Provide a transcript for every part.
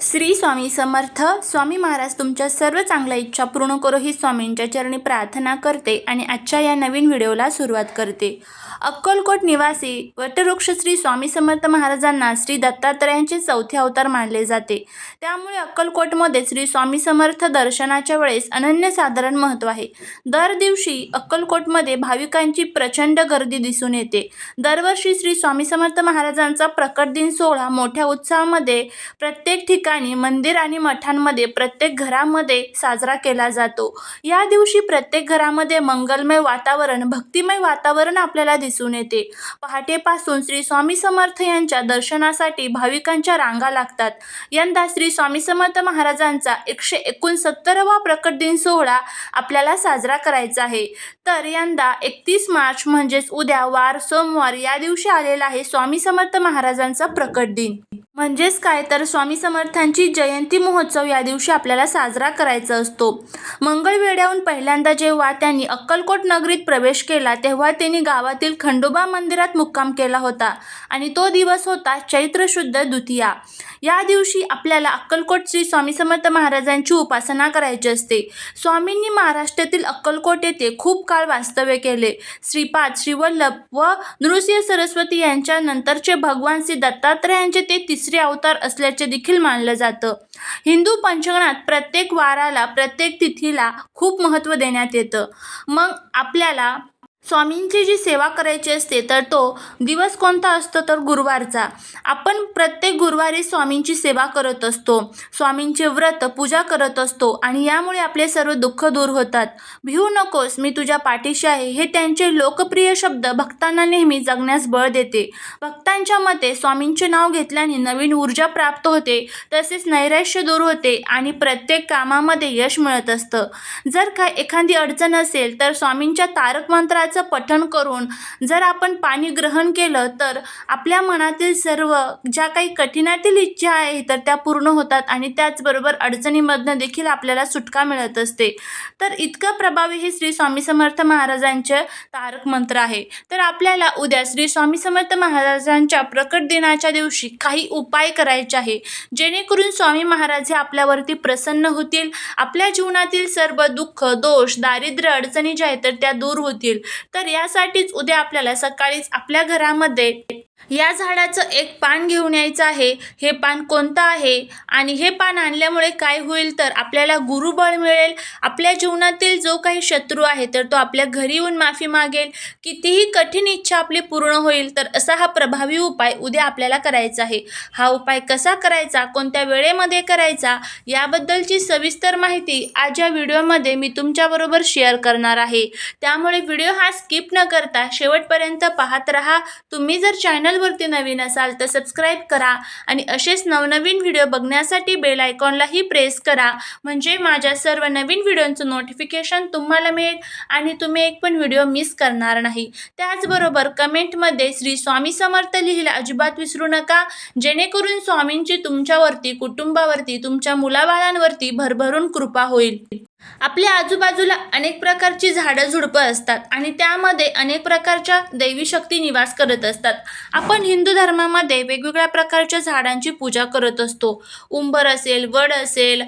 श्री स्वामी समर्थ. स्वामी महाराज तुमच्या सर्व चांगल्या इच्छा पूर्ण करो ही स्वामींच्या चरणी प्रार्थना करते आणि आजच्या या नवीन व्हिडिओला सुरुवात करते. अक्कलकोट निवासी वटवृक्ष श्री स्वामी समर्थ महाराजांना श्री दत्तात्रयांचे चौथे अवतार मानले जाते. त्यामुळे अक्कलकोटमध्ये श्री स्वामी समर्थ दर्शनाच्या वेळेस अनन्यसाधारण महत्त्व आहे. दर दिवशी अक्कलकोटमध्ये भाविकांची प्रचंड गर्दी दिसून येते. दरवर्षी श्री स्वामी समर्थ महाराजांचा प्रकट दिन सोहळा मोठ्या उत्साहामध्ये प्रत्येक ठिकाणी मंदिर आणि मठांमध्ये प्रत्येक घरामध्ये साजरा केला जातो. या दिवशी प्रत्येक घरामध्ये मंगलमय वातावरण भक्तिमय वातावरण आपल्याला दिसून येते. पहाटेपासून श्री स्वामी समर्थ यांच्या दर्शनासाठी भाविकांच्या रांगा लागतात. यंदा श्री स्वामी समर्थ महाराजांचा एकशे एकोणसत्तरावा प्रकट दिन सोहळा आपल्याला साजरा करायचा आहे. तर यंदा एकतीस मार्च म्हणजेच उद्या वार सोमवार या दिवशी आलेला आहे स्वामी समर्थ महाराजांचा प्रकट दिन. म्हणजेच काय? तर स्वामी समर्थांची जयंती महोत्सव या दिवशी आपल्याला साजरा करायचा असतो. मंगळवेड्याहून पहिल्यांदा जेव्हा त्यांनी अक्कलकोट नगरीत प्रवेश केला तेव्हा त्यांनी गावातील खंडोबा मंदिरात मुक्काम केला होता आणि तो दिवस होता चैत्र शुद्ध द्वितीया. या दिवशी आपल्याला अक्कलकोट श्री स्वामी समर्थ महाराजांची उपासना करायची असते. स्वामींनी महाराष्ट्रातील अक्कलकोट येथे खूप काळ वास्तव्य केले. श्रीपाद श्रीवल्लभ व नृसिंह सरस्वती यांच्या नंतरचे भगवान श्री दत्तात्रयांचे ते तिसरे अवतार असल्याचे देखील मानलं जातं. हिंदू पंचगणात प्रत्येक वाराला प्रत्येक तिथीला खूप महत्त्व देण्यात येतं. मग आपल्याला स्वामींची जी सेवा करायची असते तर तो दिवस कोणता असतो? तर गुरुवारचा. आपण प्रत्येक गुरुवारी स्वामींची सेवा करत असतो. स्वामींचे व्रत पूजा करत असतो आणि यामुळे आपले सर्व दुःख दूर होतात. भिवू नकोस मी तुझ्या पाठीशी आहे. हे त्यांचे लोकप्रिय शब्द भक्तांना नेहमी जगण्यास बळ देते. भक्तांच्या मते स्वामींचे नाव घेतल्याने नवीन ऊर्जा प्राप्त होते तसेच नैराश्य दूर होते आणि प्रत्येक कामामध्ये यश मिळत असतं. जर काय एखादी अडचण असेल तर स्वामींच्या तारक मंत्राचं पठण करून जर आपण पाणी ग्रहण केलं तर आपल्या मनातील सर्व ज्या काही कठीणातील इच्छा आहे तर त्या पूर्ण होतात आणि त्याचबरोबर अडचणीमधनं देखील आपल्याला सुटका मिळत असते. तर इतकं प्रभावी हे श्री स्वामी समर्थ महाराजांचे तारक मंत्र आहे. तर आपल्याला उद्या श्री स्वामी समर्थ महाराजांच्या प्रकट दिनाच्या दिवशी काही उपाय करायचे आहे. जेणेकरून स्वामी महाराज हे आपल्यावरती प्रसन्न होतील आपल्या जीवनातील सर्व दुःख दोष दारिद्र्य अडचणी ज्या आहेत तर त्या दूर होतील. तर यासाठीच उद्या आपल्याला सकाळीच आपल्या घरामध्ये या झाडाचं एक पान घेऊन यायचं आहे. हे पान कोणतं आहे? आणि हे पान आणल्यामुळे काय होईल तर आपल्याला गुरुबळ मिळेल. आपल्या जीवनातील जो काही शत्रू आहे तर तो आपल्या घरी येऊन माफी मागेल. कितीही कठीण इच्छा आपली पूर्ण होईल तर असा हा प्रभावी उपाय उद्या आपल्याला करायचा आहे. हा उपाय कसा करायचा? कोणत्या वेळेमध्ये करायचा? याबद्दलची सविस्तर माहिती आज या व्हिडिओमध्ये मी तुमच्याबरोबर शेअर करणार आहे. त्यामुळे व्हिडिओ हा स्किप न करता शेवटपर्यंत पाहत राहा. तुम्ही जर चॅनलवरती नवीन असाल तर सबस्क्राईब करा आणि असेच नवनवीन व्हिडिओ बघण्यासाठी बेल आयकॉनलाही प्रेस करा. म्हणजे माझ्या सर्व नवीन व्हिडिओंचं नोटिफिकेशन तुम्हाला मिळेल आणि तुम्ही एक पण व्हिडिओ मिस करणार नाही. त्याचबरोबर कमेंटमध्ये श्री स्वामी समर्थ लिहिला अजिबात विसरू नका. जेणेकरून स्वामींची तुमच्यावरती कुटुंबावरती तुमच्या मुलाबाळांवरती भरभरून कृपा होईल. आपल्या आजूबाजूला अनेक प्रकारची झाडं झुडपं असतात आणि त्यामध्ये अनेक प्रकारच्या दैवी शक्ती निवास करत असतात. आपण हिंदू धर्मामध्ये वेगवेगळ्या प्रकारच्या झाडांची पूजा करत असतो. उंबर असेल वड असेल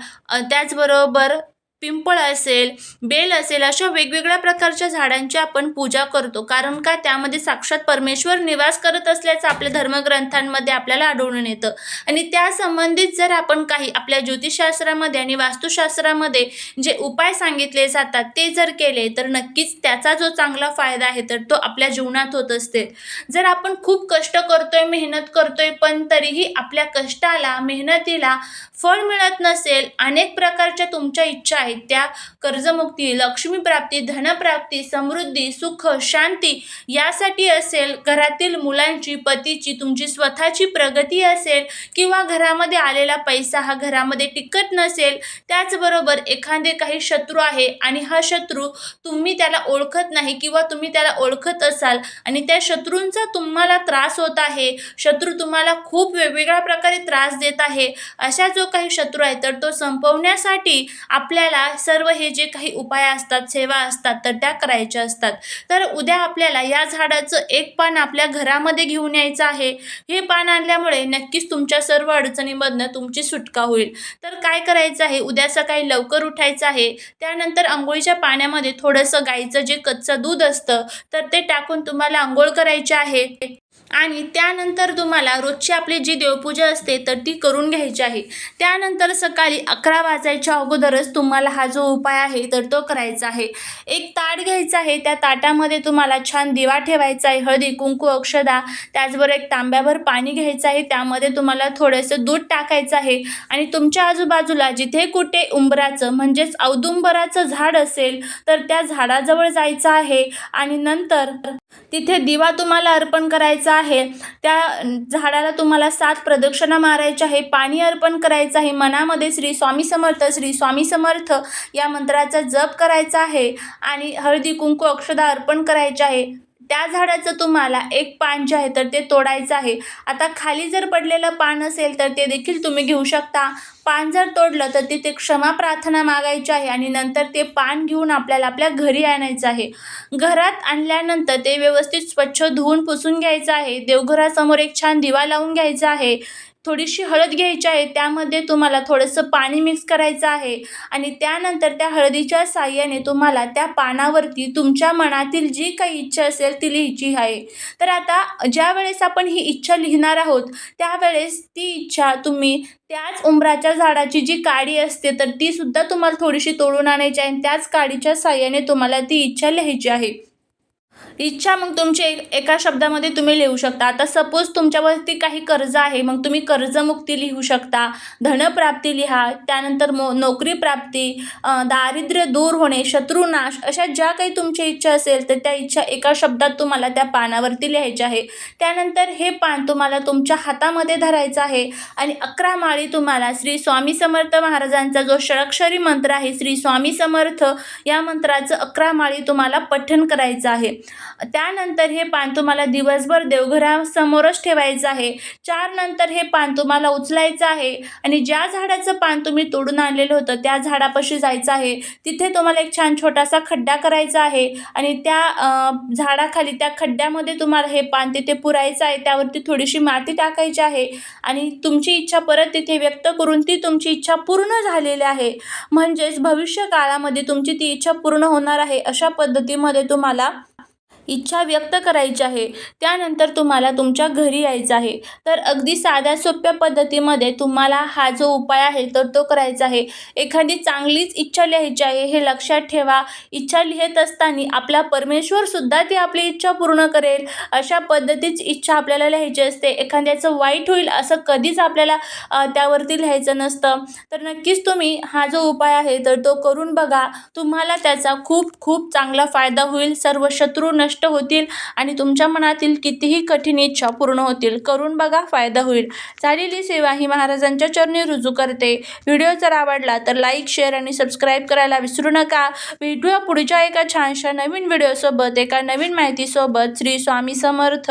त्याचबरोबर पिंपळ असेल बेल असेल अशा वेगवेगळ्या प्रकारच्या झाडांची आपण पूजा करतो. कारण का? त्यामध्ये साक्षात परमेश्वर निवास करत असल्याचं आपल्या धर्मग्रंथांमध्ये आपल्याला आढळून येतं. आणि त्या संबंधित जर आपण काही आपल्या ज्योतिषशास्त्रामध्ये आणि वास्तुशास्त्रामध्ये जे उपाय सांगितले जातात ते जर केले तर नक्कीच त्याचा जो चांगला फायदा आहे तर तो आपल्या जीवनात होत असते. जर आपण खूप कष्ट करतोय मेहनत करतोय पण तरीही आपल्या कष्टाला मेहनतीला फळ मिळत नसेल अनेक प्रकारच्या तुमच्या इच्छा आहेत त्या कर्जमुक्ती लक्ष्मीप्राप्ती धनप्राप्ती समृद्धी सुख शांती यासाठी असेल घरातील मुलांची पतीची तुमची स्वतःची प्रगती असेल किंवा घरामध्ये आलेला पैसा हा घरामध्ये टिकत नसेल त्याचबरोबर एखादे काही शत्रू आहे आणि हा शत्रू तुम्ही त्याला ओळखत नाही किंवा तुम्ही त्याला ओळखत असाल आणि त्या शत्रूंचा तुम्हाला त्रास होत आहे शत्रू तुम्हाला खूप वेगवेगळ्या प्रकारे त्रास देत आहे अशा जो काही शत्रू आहे तर तो संपवण्यासाठी आपल्याला आपल्याला सर्व हे जे काही उपाय असतात सेवा असतात तर त्या करायच्या असतात. तर उद्या आपल्याला या झाडाचं एक पान आपल्या घरामध्ये घेऊन यायचं आहे. हे पान आणल्यामुळे नक्कीच तुमच्या सर्व अडचणीमधनं तुमची सुटका होईल. तर काय करायचं आहे? उद्या सकाळी लवकर उठायचं आहे. त्यानंतर आंघोळीच्या पाण्यामध्ये थोडंसं गाईचं जे कच्चं दूध असतं तर ते टाकून तुम्हाला आंघोळ करायची आहे. आणि त्यानंतर तुम्हाला रोजची आपली जी देवपूजा असते तर ती करून घ्यायची आहे. त्यानंतर सकाळी अकरा वाजायच्या अगोदरच तुम्हाला हा जो उपाय आहे तर तो करायचा आहे. एक ताट घ्यायचा आहे त्या ताटामध्ये तुम्हाला छान दिवा ठेवायचा आहे हळदी कुंकू अक्षदा त्याचबरोबर एक तांब्याभर पाणी घ्यायचं आहे त्यामध्ये तुम्हाला थोडंसं दूध टाकायचं आहे. आणि तुमच्या आजूबाजूला जिथे कुठे उंबराचं म्हणजेच औदुंबराचं झाड असेल तर त्या झाडाजवळ जायचं आहे. आणि नंतर तिथे दिवा तुम्हाला अर्पण करायचा आहे. त्या झाडाला तुम्हाला सात प्रदक्षिणा मारायच्या आहे. पाणी अर्पण करायचं आहे. मनामध्ये श्री स्वामी समर्थ श्री स्वामी समर्थ या मंत्राचा जप करायचा आहे. आणि हळदी कुंकू अक्षदा अर्पण करायचे आहे. त्या झाडाचं तुम्हाला एक पान जे आहे तर ते तोडायचं आहे. आता खाली जर पडलेलं पान असेल तर ते देखील तुम्ही घेऊ शकता. पान जर तोडलं तर तिथे क्षमा प्रार्थना मागायची आहे आणि नंतर ते पान घेऊन आपल्याला आपल्या घरी आणायचं आहे. घरात आणल्यानंतर ते व्यवस्थित स्वच्छ धुवून पुसून घ्यायचं आहे. देवघरासमोर एक छान दिवा लावून घ्यायचा आहे. थोडीशी हळद घ्यायची आहे त्यामध्ये तुम्हाला थोडंसं पाणी मिक्स करायचं आहे आणि त्यानंतर त्या हळदीच्या साह्याने तुम्हाला त्या पानावरती तुमच्या मनातील जी काही इच्छा असेल ती लिहायची आहे. तर आता ज्या वेळेस आपण ही इच्छा लिहिणार आहोत त्यावेळेस ती इच्छा तुम्ही त्याच उंबराच्या झाडाची जी काडी असते तर तीसुद्धा तुम्हाला थोडीशी तोडून आणायची आहे आणि त्याच काडीच्या साह्याने तुम्हाला ती इच्छा लिहायची आहे. इच्छा मग तुमची एक एका शब्दामध्ये तुम्ही लिहू शकता. आता सपोज तुमच्यावरती काही कर्ज आहे मग तुम्ही कर्जमुक्ती लिहू शकता. धनप्राप्ती लिहा त्यानंतर मो नोकरी प्राप्ती दारिद्र्य दूर होणे शत्रुनाश अशा ज्या काही तुमची इच्छा असेल तर त्या इच्छा एका शब्दात तुम्हाला त्या पानावरती लिहायच्या आहे. त्यानंतर हे पान तुम्हाला तुमच्या हातामध्ये धरायचं आहे. आणि अकरा माळी तुम्हाला श्री स्वामी समर्थ महाराजांचा जो षडक्षरी मंत्र आहे श्री स्वामी समर्थ या मंत्राचं अकरा माळी तुम्हाला पठण करायचं आहे. त्यानंतर हे पान तुम्हाला दिवसभर देवघरासमोरच ठेवायचं आहे. चार नंतर हे पान तुम्हाला उचलायचं आहे आणि ज्या झाडाचं पान तुम्ही तोडून आणलेलं होतं त्या झाडापाशी जायचं आहे. तिथे तुम्हाला एक छान छोटासा खड्डा करायचा आहे आणि त्या झाडाखाली त्या खड्ड्यामध्ये तुम्हाला हे पान तिथे पुरायचं आहे. त्यावरती थोडीशी माती टाकायची आहे आणि तुमची इच्छा परत तिथे व्यक्त करून ती तुमची इच्छा पूर्ण झालेली आहे. म्हणजेच भविष्य काळामध्ये तुमची ती इच्छा पूर्ण होणार आहे. अशा पद्धतीमध्ये तुम्हाला इच्छा व्यक्त करायची आहे. त्यानंतर तुम्हाला तुमच्या घरी यायचं आहे. तर अगदी साध्या सोप्या पद्धतीमध्ये तुम्हाला हा जो उपाय आहे तर तो करायचा आहे. एखादी चांगलीच इच्छा लिहायची आहे हे लक्षात ठेवा. इच्छा लिहित असताना आपला परमेश्वरसुद्धा ती आपली इच्छा पूर्ण करेल. अशा पद्धतीची इच्छा आपल्याला लिहायची असते. एखाद्याचं वाईट होईल असं कधीच आपल्याला त्यावरती लिहायचं नसतं. तर नक्कीच तुम्ही हा जो उपाय आहे तर तो करून बघा. तुम्हाला त्याचा खूप खूप चांगला फायदा होईल. सर्व शत्रू नष्ट होतील आणि तुमच्या मनातील कितीही कठीण इच्छा पूर्ण होतील करून बघा फायदा होईल. झालेली सेवा ही महाराजांच्या चरणी रुजू करते. व्हिडिओ जर आवडला तर लाईक शेअर आणि सबस्क्राईब करायला विसरू नका. भेटूया पुढच्या एका छानशा नवीन व्हिडिओसोबत एका नवीन माहितीसोबत. श्री स्वामी समर्थ.